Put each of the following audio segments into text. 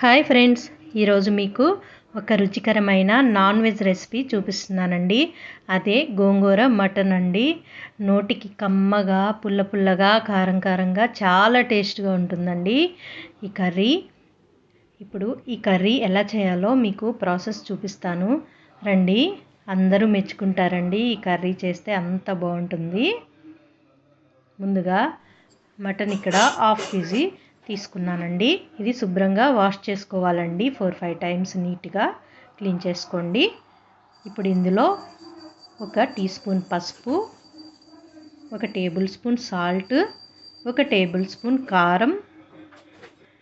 Hi friends ఈరోజు మీకు ఒక రుచికరమైన నాన్ వెజ్ రెసిపీ చూపిస్తున్నానండి. అదే గోంగూర మటన్ అండి. నోటికి కమ్మగా పుల్ల పుల్లగా కారం కారంగా చాలా టేస్ట్గా ఉంటుందండి. ఈ కర్రీ ఇప్పుడు ఈ కర్రీ ఎలా చేయాలో మీకు ప్రాసెస్ చూపిస్తాను. రండి అందరూ మెచ్చుకుంటారండి. ఈ కర్రీ చేస్తే అంత బాగుంటుంది. ముందుగా మటన్ ఇక్కడ హాఫ్ కేజీ తీసుకున్నానండి. ఇది శుభ్రంగా వాష్ చేసుకోవాలండి. ఫోర్ ఫైవ్ టైమ్స్ నీట్గా క్లీన్ చేసుకోండి. ఇప్పుడు ఇందులో ఒక టీ స్పూన్ పసుపు ఒక టేబుల్ స్పూన్ సాల్ట్ ఒక టేబుల్ స్పూన్ కారం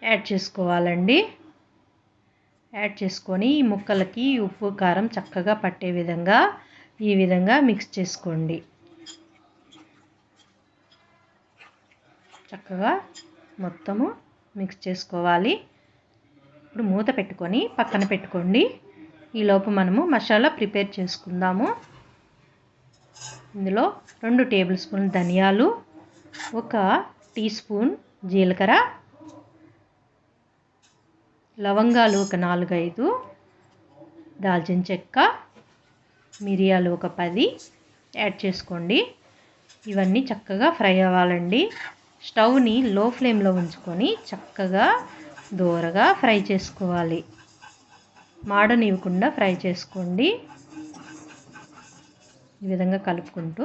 యాడ్ చేసుకోవాలండి. యాడ్ చేసుకొని ఈ ముక్కలకి ఉప్పు కారం చక్కగా పట్టే విధంగా ఈ విధంగా మిక్స్ చేసుకోండి. చక్కగా మొత్తము మిక్స్ చేసుకోవాలి. ఇప్పుడు మూత పెట్టుకొని పక్కన పెట్టుకోండి. ఈలోపు మనము మసాలా ప్రిపేర్ చేసుకుందాము. ఇందులో రెండు టేబుల్ స్పూన్ ధనియాలు ఒక టీ స్పూన్ జీలకర్ర లవంగాలు ఒక నాలుగైదు దాల్చిన చెక్క మిరియాలు ఒక పది. యాడ్ చేసుకోండి. ఇవన్నీ చక్కగా ఫ్రై అవ్వాలండి. స్టవ్ని లో ఫ్లేమ్లో ఉంచుకొని చక్కగా దూరగా ఫ్రై చేసుకోవాలి. మాడనివ్వకుండా ఫ్రై చేసుకోండి. ఈ విధంగా కలుపుకుంటూ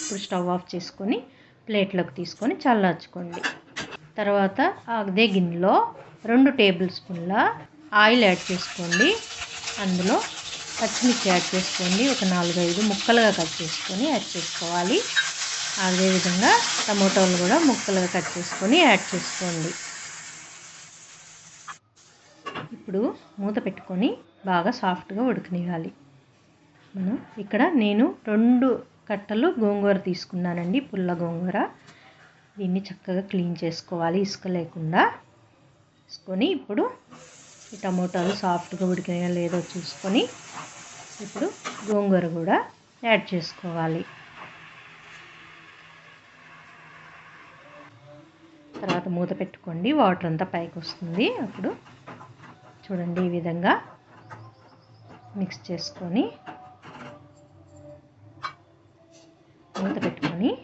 ఇప్పుడు స్టవ్ ఆఫ్ చేసుకొని ప్లేట్లోకి తీసుకొని చల్లార్చుకోండి. తర్వాత అదే గిన్నెలో రెండు టేబుల్ స్పూన్ల ఆయిల్ యాడ్ చేసుకోండి. అందులో పచ్చిమిర్చి యాడ్ చేసుకోండి. ఒక నాలుగైదు ముక్కలుగా కట్ చేసుకొని యాడ్ చేసుకోవాలి. అదేవిధంగా టమోటాలు కూడా ముక్కలుగా కట్ చేసుకొని యాడ్ చేసుకోండి. ఇప్పుడు మూత పెట్టుకొని బాగా సాఫ్ట్గా ఉడకనివ్వాలి. మనం ఇక్కడ నేను రెండు కట్టలు గోంగూర తీసుకున్నానండి పుల్ల గోంగూర. దీన్ని చక్కగా క్లీన్ చేసుకోవాలి ఇసుక లేకుండా. తీసుకొని ఇప్పుడు ఈ టమోటాలు సాఫ్ట్గా ఉడికినాయో లేదో చూసుకొని ఇప్పుడు గోంగూర కూడా యాడ్ చేసుకోవాలి. తర్వాత మూత పెట్టుకోండి. వాటర్ అంతా పైకి వస్తుంది. అప్పుడు చూడండి ఈ విధంగా మిక్స్ చేసుకొని మూత పెట్టుకొని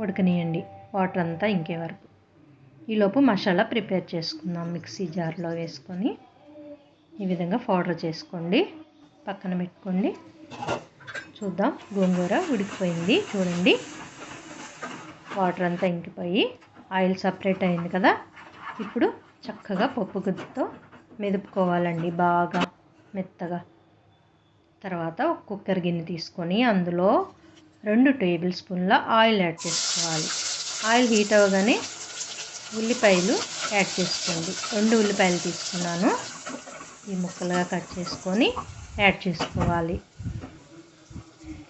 ఉడకనియండి. వాటర్ అంతా ఇంకే వరకు. ఈలోపు మసాలా ప్రిపేర్ చేసుకుందాం మిక్సీ జార్లో వేసుకొని. ఈ విధంగా పౌడర్ చేసుకోండి. పక్కన పెట్టుకోండి. చూద్దాం. గోంగూర ఉడికిపోయింది. చూడండి. వాటర్ అంతా ఇంకిపోయి ఆయిల్ సపరేట్ అయింది కదా. ఇప్పుడు చక్కగా పప్పు గుత్తితో మెదుపుకోవాలండి బాగా మెత్తగా. తర్వాత ఒక కుక్కర్ గిన్నె తీసుకొని అందులో రెండు టేబుల్ స్పూన్ల ఆయిల్ యాడ్ చేసుకోవాలి. ఆయిల్ హీట్ అవ్వగానే ఉల్లిపాయలు యాడ్ చేసుకోండి. రెండు ఉల్లిపాయలు తీసుకున్నాను. ఈ ముక్కలుగా కట్ చేసుకొని యాడ్ చేసుకోవాలి.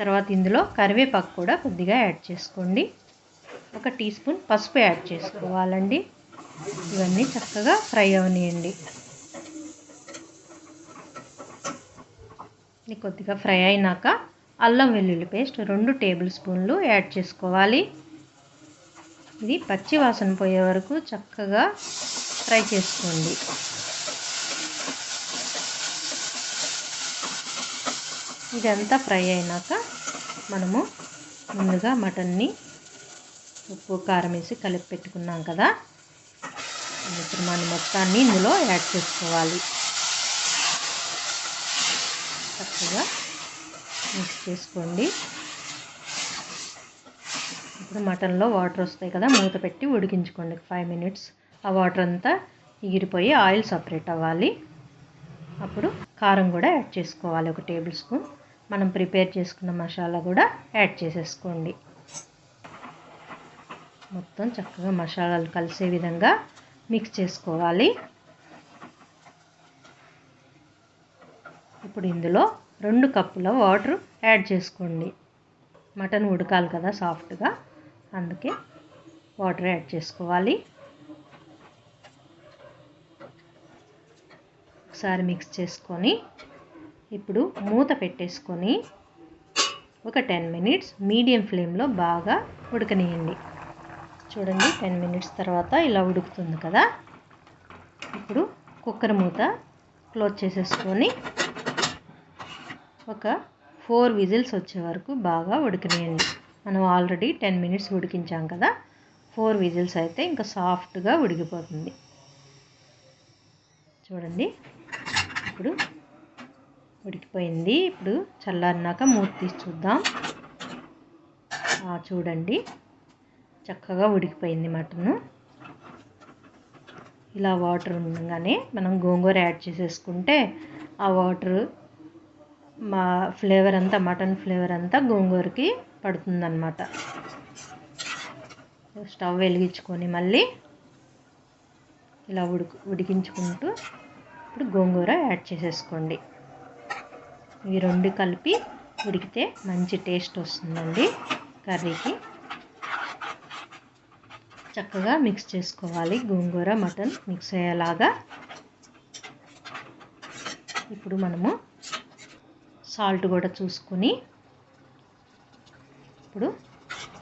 తర్వాత ఇందులో కరివేపాకు కూడా కొద్దిగా యాడ్ చేసుకోండి. ఒక టీ స్పూన్ పసుపు యాడ్ చేసుకోవాలండి. ఇవన్నీ చక్కగా ఫ్రై అవనియండి. ఇది కొద్దిగా ఫ్రై అయినాక అల్లం వెల్లుల్లి పేస్ట్ రెండు టేబుల్ స్పూన్లు యాడ్ చేసుకోవాలి. ఇది పచ్చి వాసన పోయే వరకు చక్కగా ఫ్రై చేసుకోండి. ఇదంతా ఫ్రై అయినాక మనము ముందుగా మటన్ని ఉప్పు కారం వేసి కలిపి పెట్టుకున్నాం కదా. మిశ్రమాన్ని మొత్తాన్ని ఇందులో యాడ్ చేసుకోవాలి. చక్కగా మిక్స్ చేసుకోండి. ఇప్పుడు మటన్లో వాటర్ వస్తాయి కదా మూత పెట్టి ఉడికించుకోండి. Five minutes. ఆ వాటర్ అంతా ఎగిరిపోయి ఆయిల్ సపరేట్ అవ్వాలి. అప్పుడు కారం కూడా యాడ్ చేసుకోవాలి. ఒక టేబుల్ స్పూన్. మనం ప్రిపేర్ చేసుకున్న మసాలా కూడా యాడ్ చేసేసుకోండి. మొత్తం చక్కగా మసాలాలు కలిసే విధంగా మిక్స్ చేసుకోవాలి. ఇప్పుడు ఇందులో రెండు కప్పుల వాటర్ యాడ్ చేసుకోండి. మటన్ ఉడకాలి కదా సాఫ్ట్గా అందుకే వాటర్ యాడ్ చేసుకోవాలి. ఒకసారి మిక్స్ చేసుకొని ఇప్పుడు మూత పెట్టేసుకొని ఒక టెన్ మినిట్స్ మీడియం ఫ్లేమ్లో బాగా ఉడకనియండి. చూడండి టెన్ మినిట్స్ తర్వాత ఇలా ఉడుకుతుంది కదా. ఇప్పుడు కుక్కర్ మూత క్లోజ్ చేసేసుకొని ఒక ఫోర్ విజిల్స్ వచ్చే వరకు బాగా ఉడికినాయండి. మనం ఆల్రెడీ టెన్ మినిట్స్ ఉడికించాం కదా ఫోర్ విజిల్స్ అయితే ఇంకా సాఫ్ట్గా ఉడికిపోతుంది. చూడండి ఇప్పుడు ఉడికిపోయింది. ఇప్పుడు చల్లారినాక మూత తీసి చూద్దాం. చూడండి. చక్కగా ఉడికిపోయింది మటను. ఇలా వాటర్ ఉండగానే మనం గోంగూర యాడ్ చేసేసుకుంటే ఆ వాటర్ మా ఫ్లేవర్ అంతా మటన్ ఫ్లేవర్ అంతా గోంగూరకి పడుతుందన్నమాట. స్టవ్ వెలిగించుకొని మళ్ళీ ఇలా ఉడికి ఉడికించుకుంటూ ఇప్పుడు గోంగూర యాడ్ చేసేసుకోండి. ఈ రెండు కలిపి ఉడికితే మంచి టేస్ట్ వస్తుందండి కర్రీకి. చక్కగా మిక్స్ చేసుకోవాలి. గోంగూర మటన్ మిక్స్ అయ్యేలాగా. ఇప్పుడు మనము సాల్ట్ కూడా చూసుకొని ఇప్పుడు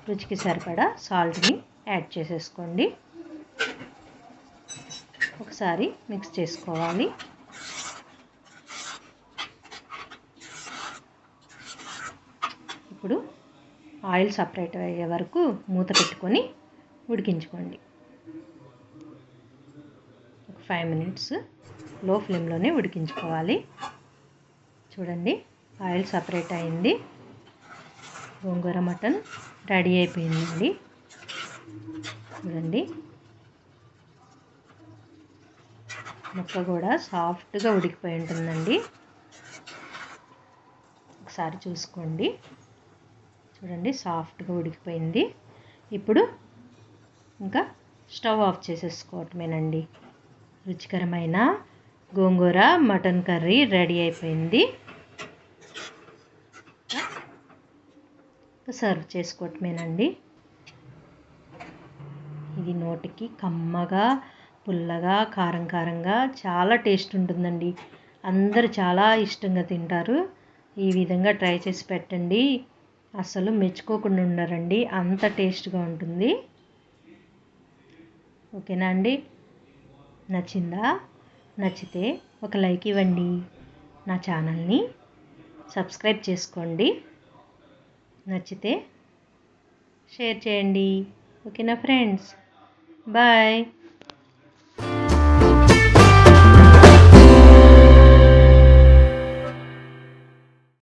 రుచికి సరిపడా సాల్ట్ని యాడ్ చేసేసుకోండి. ఒకసారి మిక్స్ చేసుకోవాలి. ఇప్పుడు ఆయిల్ సపరేట్ అయ్యే వరకు మూత పెట్టుకొని ఉడికించుకోండి. ఒక ఫైవ్ మినిట్స్లో ఫ్లేమ్లోనే ఉడికించుకోవాలి. చూడండి ఆయిల్ సపరేట్ అయింది. గోంగూర మటన్ రెడీ అయిపోయిందండి. చూడండి. ముక్క కూడా సాఫ్ట్గా ఉడికిపోయి ఉంటుందండి. ఒకసారి చూసుకోండి. చూడండి సాఫ్ట్గా ఉడికిపోయింది. ఇప్పుడు ఇంకా స్టవ్ ఆఫ్ చేసేసుకోవటమేనండి. రుచికరమైన గోంగూర మటన్ కర్రీ రెడీ అయిపోయింది. సర్వ్ చేసుకోవటమేనండి. ఇది నోటికి కమ్మగా పుల్లగా కారం కారంగా చాలా టేస్ట్ ఉంటుందండి. అందరు చాలా ఇష్టంగా తింటారు. ఈ విధంగా ట్రై చేసి పెట్టండి. అసలు మెచ్చుకోకుండా ఉండరండి. అంత టేస్ట్గా ఉంటుంది. ఓకేనా అండి? నచ్చిందా? నచ్చితే ఒక లైక్ ఇవ్వండి నా ఛానల్ని. సబ్స్క్రైబ్ చేసుకోండి. నచ్చితే షేర్ చేయండి. ఓకేనా ఫ్రెండ్స్? బాయ్.